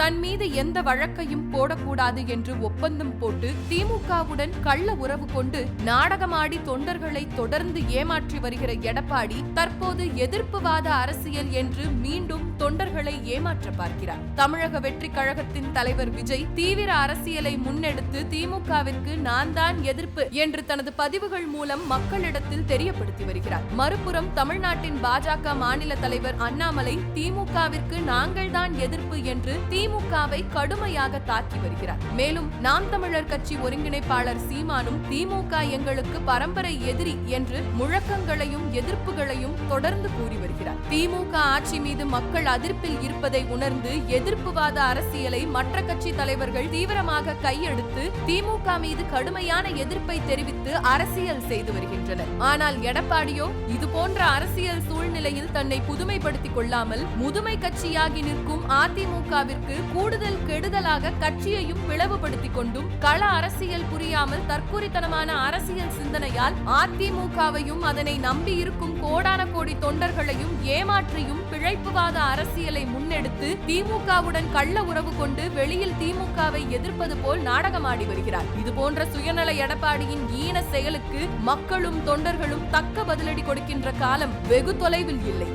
தன் மீது எந்த வழக்கையும் போடக்கூடாது என்று ஒப்பந்தம் போட்டு திமுகவுடன் கள்ள உறவு கொண்டு நாடகமாடி தொண்டர்களை தொடர்ந்து ஏமாற்றி வருகிற எடப்பாடி தற்போது எதிர்ப்புவாத அரசியல் என்று மீண்டும் தொண்டர்களை ஏமாற்ற பார்க்கிறார். தமிழக வெற்றி கழகத்தின் தலைவர் விஜய் தீவிர அரசியலை முன்னெடுத்து திமுகவிற்கு நான் தான் எதிர்ப்பு என்று தனது பதிவுகள் மூலம் மக்களிடத்தில் தெரியப்படுத்தி வருகிறார். மறுபுறம் தமிழ்நாட்டின் பாஜக மாநில தலைவர் அண்ணாமலை திமுகவிற்கு நாங்கள் தான் எதிர்ப்பு என்று திமுகவை கடுமையாக தாக்கி வருகிறார். மேலும் நாம் தமிழர் கட்சி ஒருங்கிணைப்பாளர் சீமானும் திமுக எங்களுக்கு பரம்பரை எதிரி என்று முழக்கங்களையும் எதிர்ப்புகளையும் தொடர்ந்து கூறி வருகிறார். திமுக ஆட்சி மீது மக்கள் அதிர்ப்பில் இருப்பதை உணர்ந்து எதிர்ப்புவாத அரசியலை மற்ற கட்சி தலைவர்கள் தீவிரமாக கையெடுத்து திமுக மீது கடுமையான எதிர்ப்பை தெரிவித்து அரசியல் செய்து வருகின்றனர். ஆனால் எடப்பாடியோ இது போன்ற அரசியல் சூழ்நிலையில் தன்னை புதுமைப்படுத்திக் கொள்ளாமல் முதுமை கட்சியாகி நிற்கும் அதிமுகவிற்கு கூடுதல் கெடுதலாக கட்சியையும் பிளவுபடுத்திக் கொண்டும் கள அரசியல் புரியாமல் தற்குறித்தனமான அரசியல் சிந்தனையால் அதிமுகவையும் அதனை நம்பியிருக்கும் கோடான கோடி தொண்டர்களையும் ஏமாற்றியும் பிழைப்புவாத அரசியலை முன்னெடுத்து திமுகவுடன் கள்ள உறவு கொண்டு வெளியில் திமுகவை எதிர்ப்பது போல் நாடகமாடி வருகிறார். இது போன்ற சுயநல எடப்பாடியின் ஈன செயலுக்கு மக்களும் தொண்டர்களும் தக்க பதிலடி கொடுக்கின்ற காலம் வெகு தொலைவில் இல்லை.